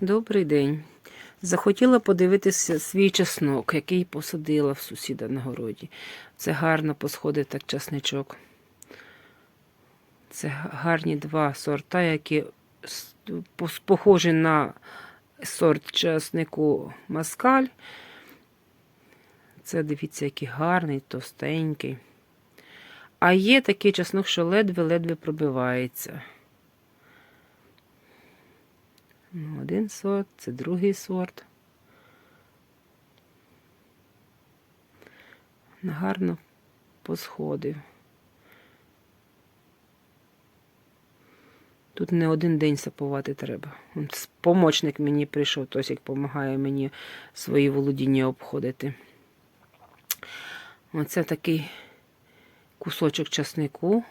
Добрий день. Захотіла подивитися свій чеснок, який посадила в сусіда на городі. Це гарно посходив так часничок. Це гарні два сорта, які похожі на сорт часнику маскаль. Це дивіться, який гарний, товстенький. А є такий чеснок, що ледве-ледве пробивається. Один сорт, це другий сорт. Гарно посходив. Тут не один день сапувати треба. Помочник мені прийшов, Тосік допомагає мені свої володіння обходити. Оце такий кусочок часнику.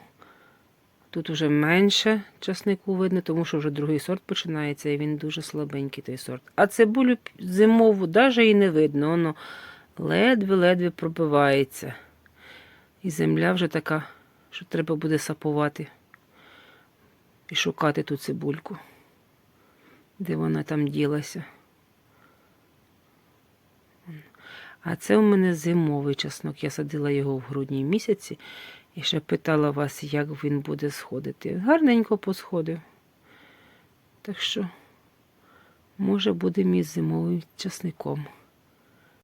Тут вже менше часнику видно, тому що вже другий сорт починається, і він дуже слабенький той сорт. А цибулю зимову навіть і не видно, воно ледве-ледве пробивається. І земля вже така, що треба буде сапувати і шукати ту цибульку, де вона там ділася. А це у мене зимовий чеснок. Я садила його в грудні місяці і ще питала вас, як він буде сходити. Гарненько посходив. Так що, може, буде мій зимовим часником.